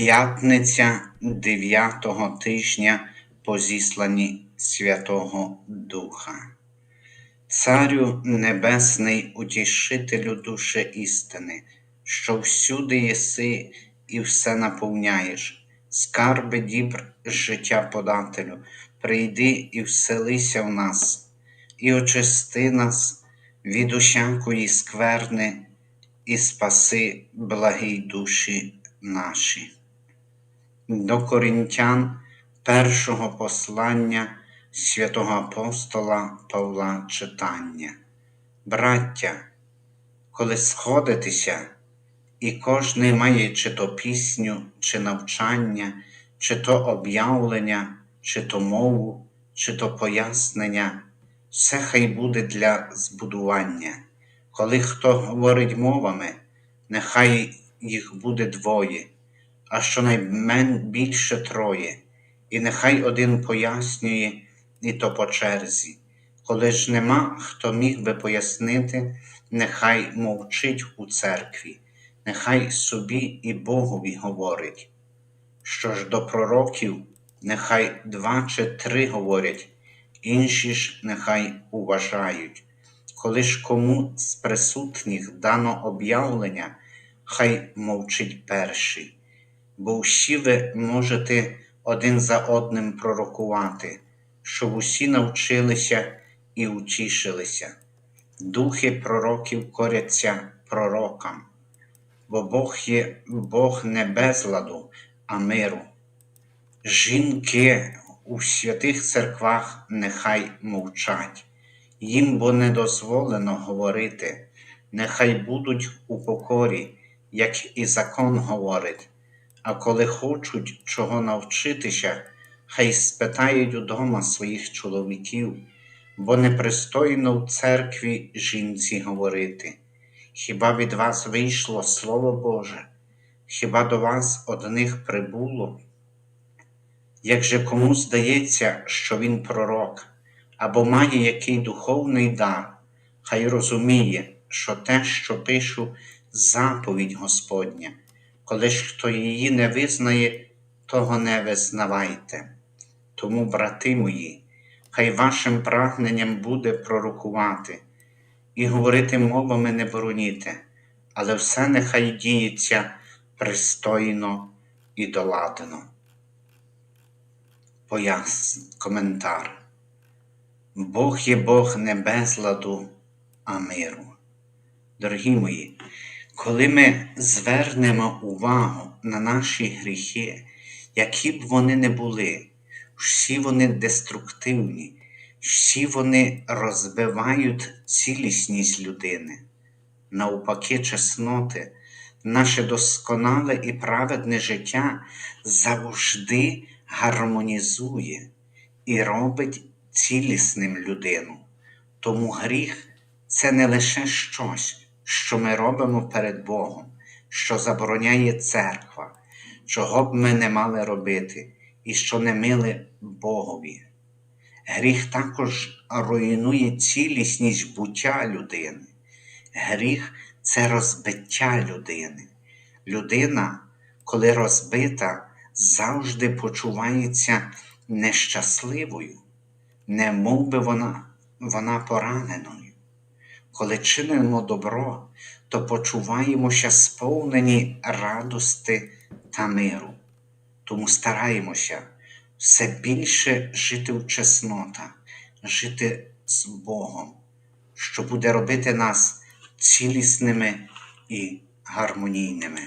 П'ятниця дев'ятого тижня по зісланні Святого Духа. Царю Небесний, утішителю душе істини, що всюди єси і все наповняєш, скарби дібр життя подателю, прийди і вселися в нас, і очисти нас від усякої скверни, і спаси благій душі наші. До Корінтян першого послання святого апостола Павла читання. Браття, коли сходитеся, і кожний має чи то пісню, чи навчання, чи то об'явлення, чи то мову, чи то пояснення, все хай буде для збудування. Коли хто говорить мовами, нехай їх буде двоє, а щонайбільше троє, і нехай один пояснює, і то по черзі. Коли ж нема, хто міг би пояснити, нехай мовчить у церкві, нехай собі і Богові говорить. Що ж до пророків, нехай два чи три говорять, інші ж нехай уважають. Коли ж кому з присутніх дано об'явлення, хай мовчить перший, бо всі ви можете один за одним пророкувати, щоб усі навчилися і утішилися. Духи пророків коряться пророкам, бо Бог є Бог не безладу, а миру. Жінки у святих церквах нехай мовчать, їм бо не дозволено говорити, нехай будуть у покорі, як і закон говорить, а коли хочуть чого навчитися, хай спитають удома своїх чоловіків, бо непристойно в церкві жінці говорити. Хіба від вас вийшло Слово Боже? Хіба до вас одних прибуло? Як же кому здається, що він пророк, або має який духовний дар, хай розуміє, що те, що пишу, заповідь Господня, коли ж хто її не визнає, того не визнавайте. Тому, брати мої, хай вашим прагненням буде пророкувати і говорити мовами не бороніте, але все нехай діється пристойно і доладено. Пояс, коментар. Бог є Бог не безладу, а миру. Дорогі мої, коли ми звернемо увагу на наші гріхи, які б вони не були, всі вони деструктивні, всі вони розбивають цілісність людини, навпаки, чесноти, наше досконале і праведне життя завжди гармонізує і робить цілісним людину. Тому гріх це не лише щось, що ми робимо перед Богом, що забороняє церква, чого б ми не мали робити і що не мили Богові. Гріх також руйнує цілісність буття людини. Гріх це розбиття людини. Людина, коли розбита, завжди почувається нещасливою, не мов би вона, вона пораненою. Коли чинимо добро, то почуваємося сповнені радости та миру. Тому стараємося все більше жити в чеснотах, жити з Богом, що буде робити нас цілісними і гармонійними.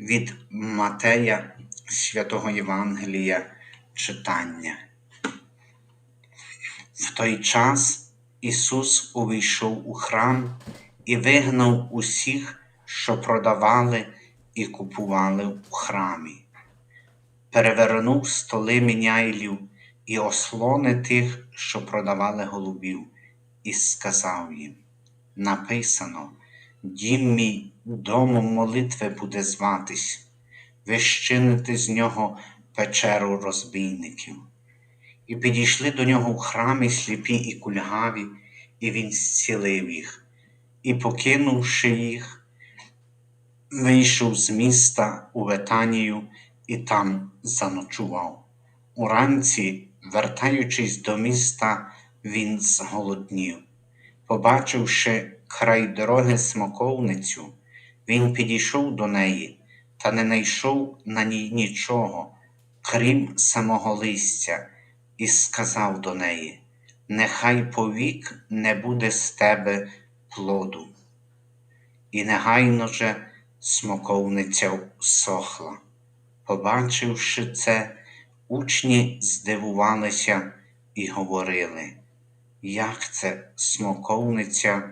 Від Матея Святого Євангелія читання. В той час Ісус увійшов у храм і вигнав усіх, що продавали і купували у храмі, перевернув столи міняйлів і ослони тих, що продавали голубів, і сказав їм: Написано, дім мій домом молитви буде зватись, ви щините з нього печеру розбійників. І підійшли до нього в храмі сліпі і кульгаві, і він зцілив їх, і, покинувши їх, вийшов з міста у Ветанію і там заночував. Уранці, вертаючись до міста, він зголоднів. Побачивши край дороги смоковницю, він підійшов до неї та не знайшов на ній нічого, крім самого листя, і сказав до неї: Нехай повік не буде з тебе плоду. І негайно же смоковниця сохла. Побачивши це, учні здивувалися і говорили, як це смоковниця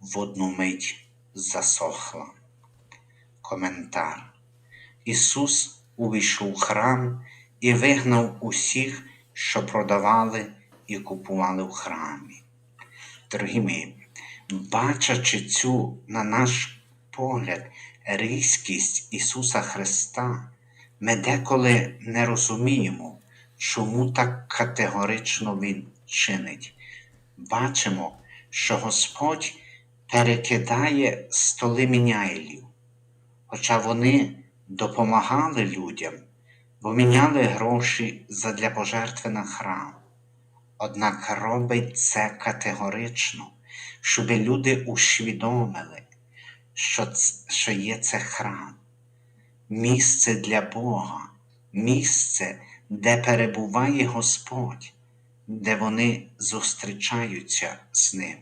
в одну мить засохла. Коментар. Ісус увійшов у храм і вигнав усіх, що продавали і купували в храмі. Дорогі мої, бачачи цю, на наш погляд, різкість Ісуса Христа, ми деколи не розуміємо, чому так категорично Він чинить. Бачимо, що Господь перекидає столи міняйлів, хоча вони допомагали людям, бо міняли гроші задля пожертви на храм. Однак робить це категорично, щоб люди усвідомили, що, що є це храм, місце для Бога, місце, де перебуває Господь, де вони зустрічаються з Ним.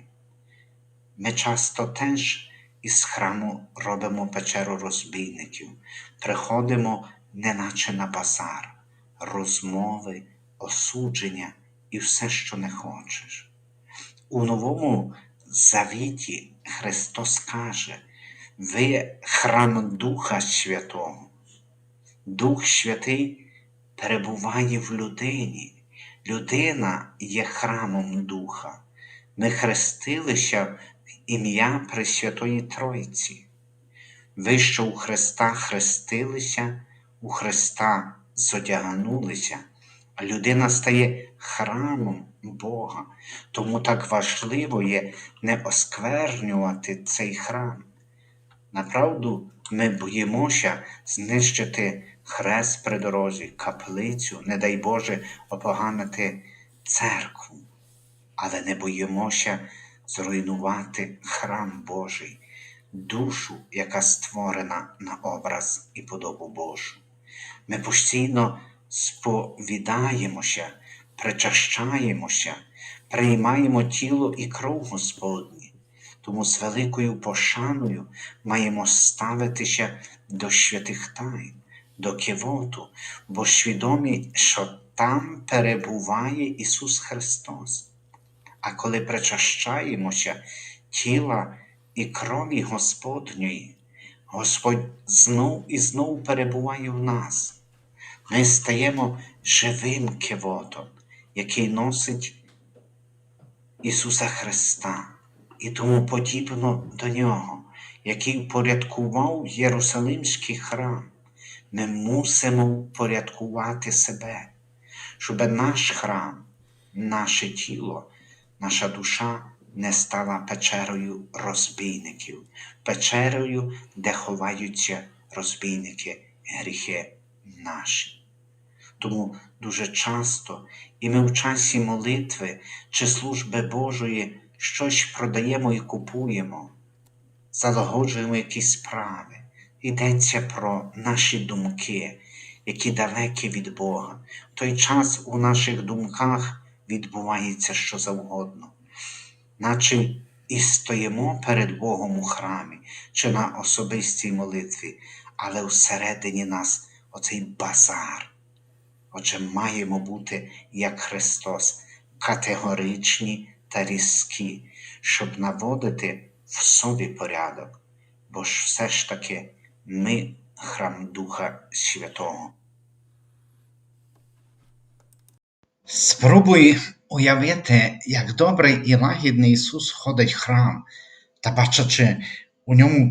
Ми часто теж із храму робимо печеру розбійників, приходимо неначе на базар, розмови, осудження і все, що не хочеш. У новому завіті Христос каже, ви храм Духа Святого. Дух Святий перебуває в людині. Людина є храмом Духа. Ми хрестилися в ім'я Пресвятої Тройці. Ви, що у Христа хрестилися, у Христа зодяганулися, а людина стає храмом Бога. Тому так важливо є не осквернювати цей храм. Направду, ми боїмося знищити хрест при дорозі, каплицю, не дай Боже, опоганити церкву, але не боїмося зруйнувати храм Божий, душу, яка створена на образ і подобу Божу. Ми постійно сповідаємося, причащаємося, приймаємо тіло і кров Господні. Тому з великою пошаною маємо ставитися до святих тайн, до кивоту, бо свідомі, що там перебуває Ісус Христос. А коли причащаємося тіла і крові Господньої, Господь знов і знов перебуває в нас. Ми стаємо живим кивотом, який носить Ісуса Христа, і тому подібно до Нього, який впорядкував Єрусалимський храм, ми мусимо впорядкувати себе, щоб наш храм, наше тіло, наша душа не стала печерою розбійників, печерою, де ховаються розбійники, гріхи наші. Тому дуже часто і ми в часі молитви чи служби Божої щось продаємо і купуємо, залагоджуємо якісь справи. Йдеться про наші думки, які далекі від Бога. В той час у наших думках відбувається що завгодно, наче і стоїмо перед Богом у храмі чи на особистій молитві, але всередині нас оцей базар. Отже, маємо бути як Христос, категоричні та різкі, щоб наводити в собі порядок, бо ж все ж таки ми храм Духа Святого. Спробуй уявити, як добрий і лагідний Ісус ходить в храм та бачачи у ньому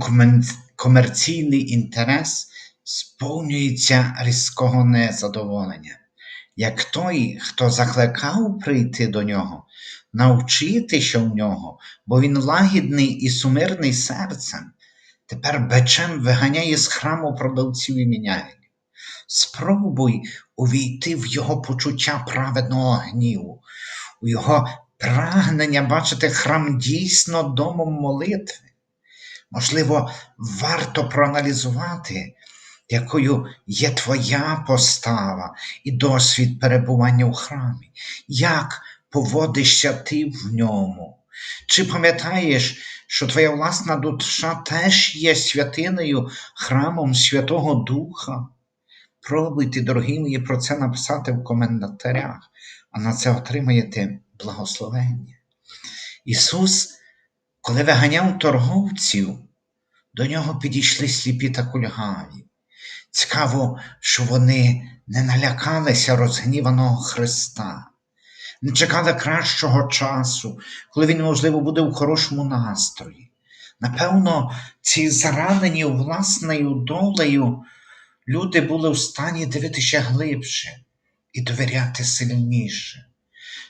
комерційний інтерес, сповнюється різкого незадоволення, як той, хто закликав прийти до нього, навчитися в нього, бо він лагідний і сумирний серцем, тепер бичем виганяє з храму продавців і міняє. Спробуй увійти в його почуття праведного гніву, у його прагнення бачити храм дійсно домом молитви. Можливо, варто проаналізувати, якою є твоя постава і досвід перебування у храмі, як поводишся ти в ньому. Чи пам'ятаєш, що твоя власна душа теж є святиною, храмом Святого Духа? Пробуйте, дорогі мої, про це написати в коментарях, а на це отримаєте благословення. Ісус, коли виганяв торговців, до нього підійшли сліпі та кульгаві. Цікаво, що вони не налякалися розгніваного Христа, не чекали кращого часу, коли він, можливо, буде в хорошому настрої. Напевно, ці заранені власною долею люди були в стані дивитися глибше і довіряти сильніше.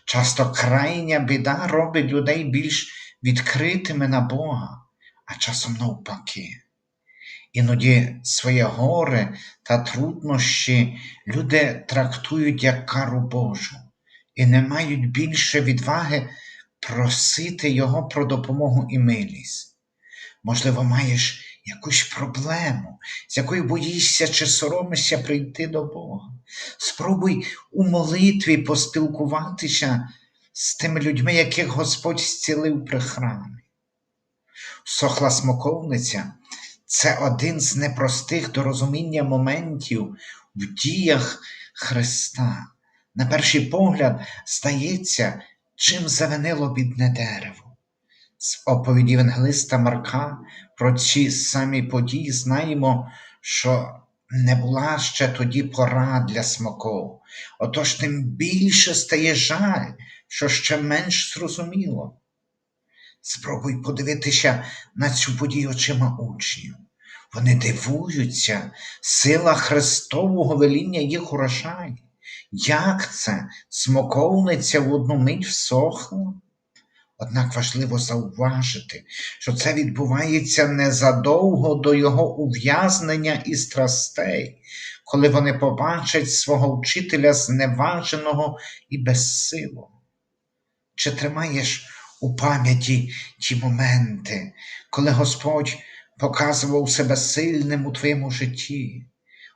Часто крайня біда робить людей більш відкритими на Бога, а часом навпаки. Іноді своє горе та труднощі люди трактують як кару Божу і не мають більше відваги просити Його про допомогу і милість. Можливо, маєш якусь проблему, з якою боїшся чи соромишся прийти до Бога. Спробуй у молитві поспілкуватися з тими людьми, яких Господь зцілив при храмі. Сохла смоковниця це один з непростих до розуміння моментів в діях Христа. На перший погляд, стається, чим завинило бідне дерево. З оповіді Евангелиста Марка про ці самі події знаємо, що не була ще тоді пора для смоков. Отож тим більше стає жаль, що ще менш зрозуміло. Спробуй подивитися на цю подію очима учнів. Вони дивуються, сила Христового веління їх урожає. Як це смоковниця в одну мить всохла? Однак важливо зауважити, що це відбувається незадовго до його ув'язнення і страстей, коли вони побачать свого вчителя зневаженого і безсилого. Чи тримаєш у пам'яті ті моменти, коли Господь показував себе сильним у твоєму житті,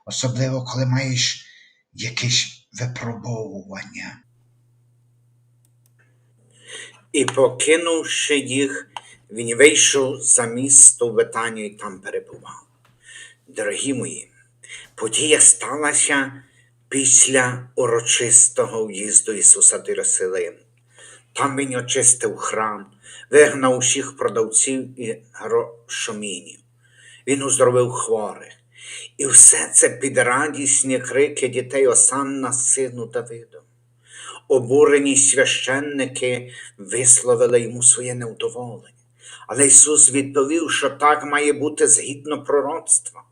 особливо коли маєш якісь випробовування? І покинувши їх, він вийшов за місто в Витанію і там перебував. Дорогі мої, подія сталася після урочистого в'їзду Ісуса до Єрусалиму. Там він очистив храм, вигнав усіх продавців і грошомінів. Він уздоровив хворих. І все це під радісні крики дітей Осанна, сину Давиду. Обурені священники висловили йому своє невдоволення. Але Ісус відповів, що так має бути згідно пророцтва.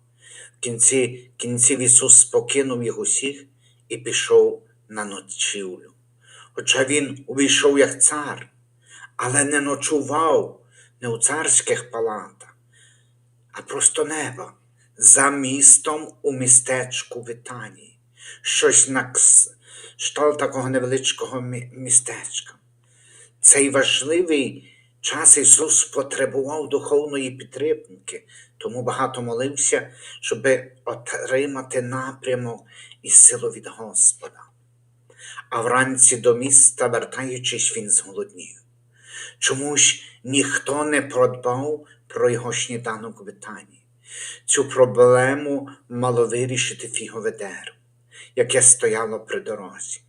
В кінці кінців Ісус покинув їх усіх і пішов на ночівлю. Хоча Він увійшов як цар, але не ночував не у царських палатах, а просто неба за містом у містечку Витанії. Щось на кшталт такого невеличкого містечка. Цей важливий час Ісус потребував духовної підтримки, тому багато молився, щоб отримати напрямок і силу від Господа. А вранці до міста, вертаючись, він зголоднів. Чомусь ніхто не продбав про його сніданок в Витанії. Цю проблему мало вирішити фігове дерево, яке стояло при дорозі.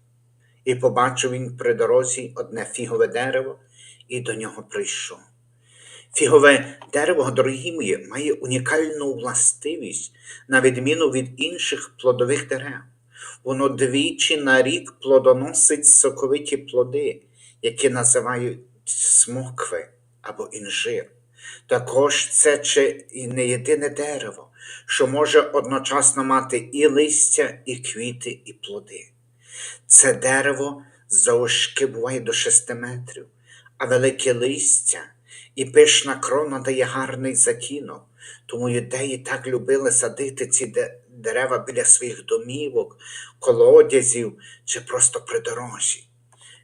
І побачив він при дорозі одне фігове дерево і до нього прийшов. Фігове дерево, дорогі мої, має унікальну властивість, на відміну від інших плодових дерев. Воно двічі на рік плодоносить соковиті плоди, які називають смокви або інжир. Також це чи і не єдине дерево, що може одночасно мати і листя, і квіти, і плоди. Це дерево завшки буває до 6 метрів, а велике листя і пишна крона дає гарний затінок. Тому юдеї так любили садити ці дерева біля своїх домівок, колодязів чи просто при дорожі.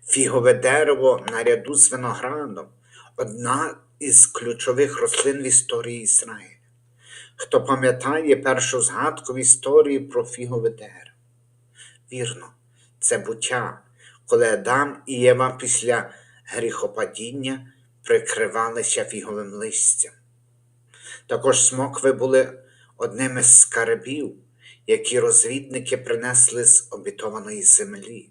Фігове дерево наряду з виноградом одна із ключових рослин в історії Ізраїля. Хто пам'ятає першу згадку в історії про фігове дерево? Вірно, це буття, коли Адам і Єва після гріхопадіння прикривалися фіговим листям. Також смокви були одним із скарбів, які розвідники принесли з обітованої землі.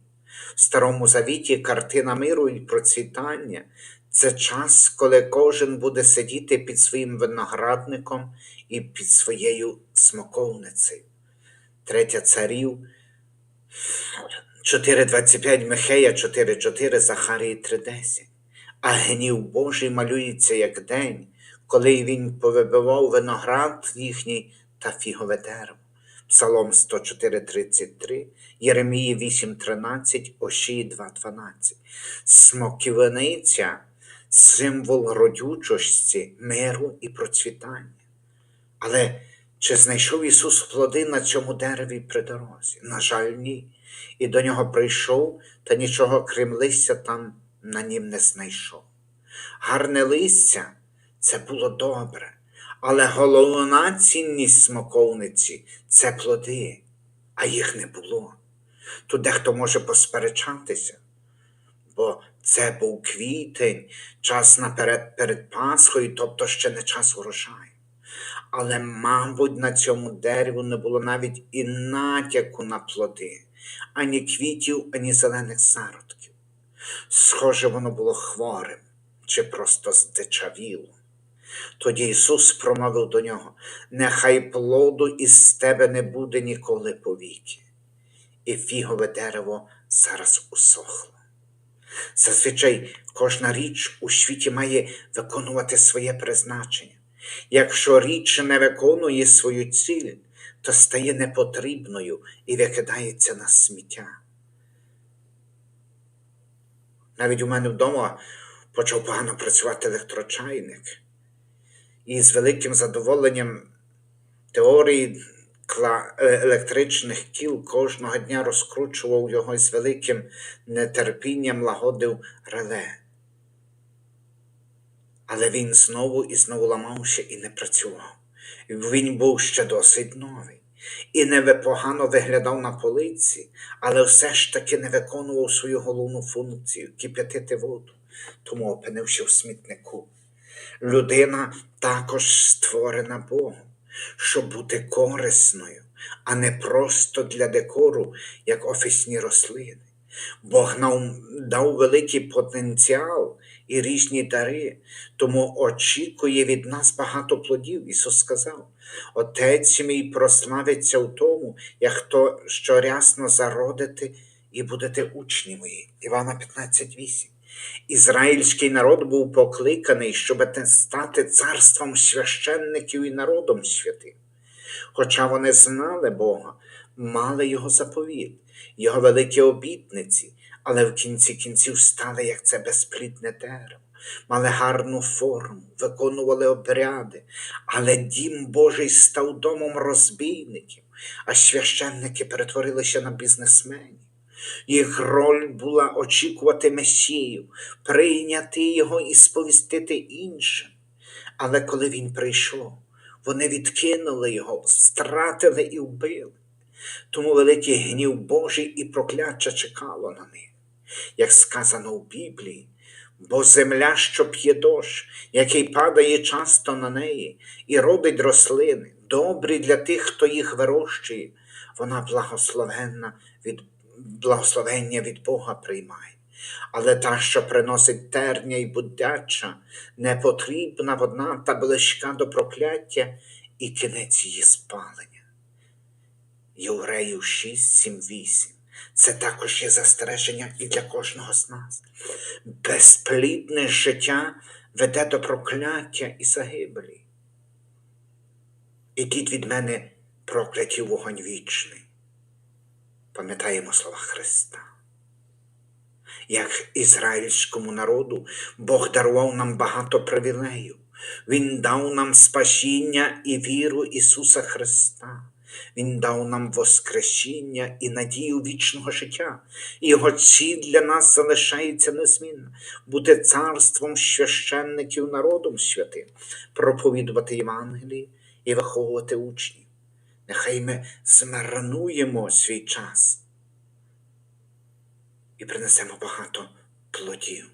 В Старому Завіті картина миру і процвітання це час, коли кожен буде сидіти під своїм виноградником і під своєю смоковницею. Третя царів 4.25 Михея 4.4 Захарії 3.10. А гнів Божий малюється як день, коли він повибивав виноград їхній та фігове дерево. Псалом 104.33, Єремії 8.13, Ошії 2.12. Смоківниця – символ родючості, миру і процвітання. Але чи знайшов Ісус плоди на цьому дереві при дорозі? На жаль, ні. І до нього прийшов, та нічого крім листя там на нім не знайшов. Гарне листя це було добре, але головна цінність смоковниці це плоди, а їх не було. Тут дехто може посперечатися, бо це був квітень, час наперед перед Пасхою, тобто ще не час урожаю. Але, мабуть, на цьому дереву не було навіть і натяку на плоди, ані квітів, ані зелених зародків. Схоже, воно було хворим чи просто здичавіло. Тоді Ісус промовив до нього: Нехай плоду із тебе не буде ніколи повіки. І фігове дерево зараз усохло. Зазвичай кожна річ у світі має виконувати своє призначення. Якщо річ не виконує свою ціль, то стає непотрібною і викидається на сміття. Навіть у мене вдома почав погано працювати електрочайник, і з великим задоволенням теорії е, електричних кіл кожного дня розкручував його з великим нетерпінням лагодив реле. Але він знову і знову ламався і не працював. Він був ще досить новий і не погано виглядав на полиці, але все ж таки не виконував свою головну функцію кип'ятити воду, тому опинився в смітнику. Людина також створена Богом, щоб бути корисною, а не просто для декору, як офісні рослини. Бог нам дав великий потенціал і різні дари, тому очікує від нас багато плодів. Ісус сказав: Отець мій прославиться в тому, як хто щорясно зародите і будете учні мої. Івана 15.8. Ізраїльський народ був покликаний, щоб стати царством священників і народом святим. Хоча вони знали Бога, мали Його заповіт, Його великі обітниці, але в кінці кінців стали як це безплідне дерево, мали гарну форму, виконували обряди, але дім Божий став домом розбійників, а священники перетворилися на бізнесменів. Їх роль була очікувати Месію, прийняти його і сповістити іншим. Але коли він прийшов, вони відкинули його, стратили і вбили. Тому великий гнів Божий і прокляття чекало на них. Як сказано в Біблії, бо земля, що п'є дощ, який падає часто на неї, і родить рослини, добрі для тих, хто їх вирощує, вона благословенна від благословення від Бога приймає. Але та, що приносить терня і будяча, непотрібна вона та близька до прокляття і кінець її спалення. Євреїв 6, 7, 8. Це також є застереження і для кожного з нас. Безплідне життя веде до прокляття і загибелі. Ідіть від мене, прокляті вогонь вічний. Пам'ятаємо слова Христа. як ізраїльському народу, Бог дарував нам багато привілеїв. Він дав нам спасіння і віру Ісуса Христа. Він дав нам воскресіння і надію вічного життя. Його ціль для нас залишається незмінна бути царством священників народом святим, проповідувати Євангелії і виховувати учнів. Нехай ми змарнуємо свій час і принесемо багато плодів.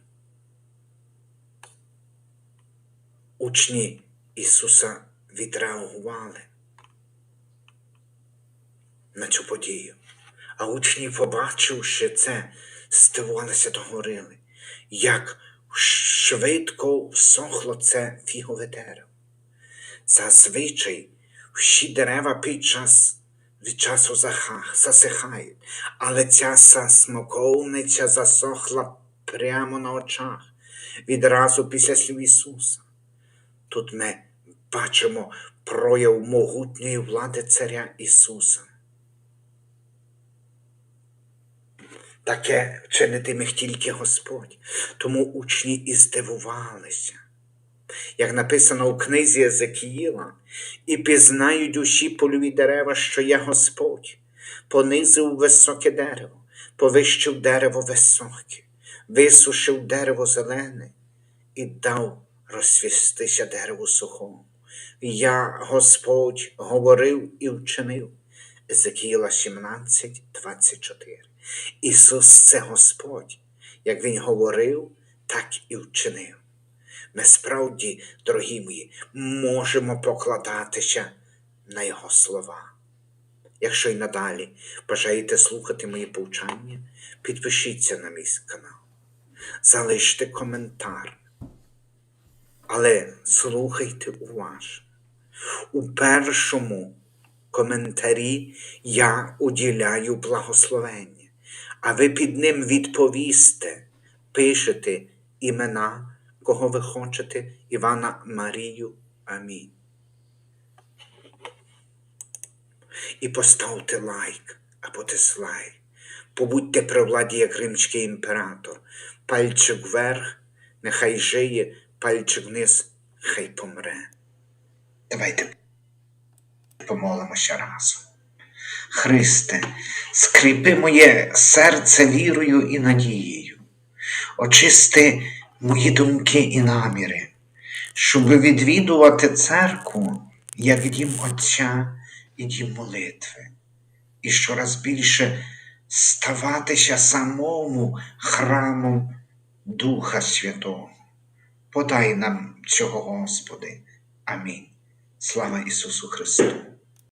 Учні Ісуса відреагували на цю подію. А учні, побачивши це, здивувалися та говорили, як швидко всохло це фігове дерево. Зазвичай всі дерева під час від часу засихають, але ця смоковниця засохла прямо на очах, відразу після слів Ісуса. Тут ми бачимо прояв могутньої влади Царя Ісуса. Таке вчинити міг тільки Господь, тому учні і здивувалися. Як написано у книзі Езекіїла, і пізнають усі польові дерева, що я Господь, понизив високе дерево, повищив дерево високе, висушив дерево зелене і дав розсвістися дереву сухому. Я, Господь, говорив і вчинив. Езекіїла 17, 24. Ісус це Господь. Як Він говорив, так і вчинив. Ми справді, дорогі мої, можемо покладатися на Його слова. Якщо й надалі бажаєте слухати мої повчання, підпишіться на мій канал, залиште коментар. Але слухайте уважно. У першому коментарі я уділяю благословення, а ви під ним відповісте, пишете імена, кого ви хочете, Івана Марію. Амінь. І поставте лайк або дизлайк. Побудьте при владі, як римський імператор. Пальчик вверх, нехай жиє, пальчик вниз, хай помре. Давайте помолимося разом. Христе, скріпи моє серце вірою і надією, очисти мої думки і наміри, щоб відвідувати церкву як дім Отця і дім молитви, і щораз більше ставатися самому храмом Духа Святого. Подай нам цього, Господи. Амінь. Слава Ісусу Христу!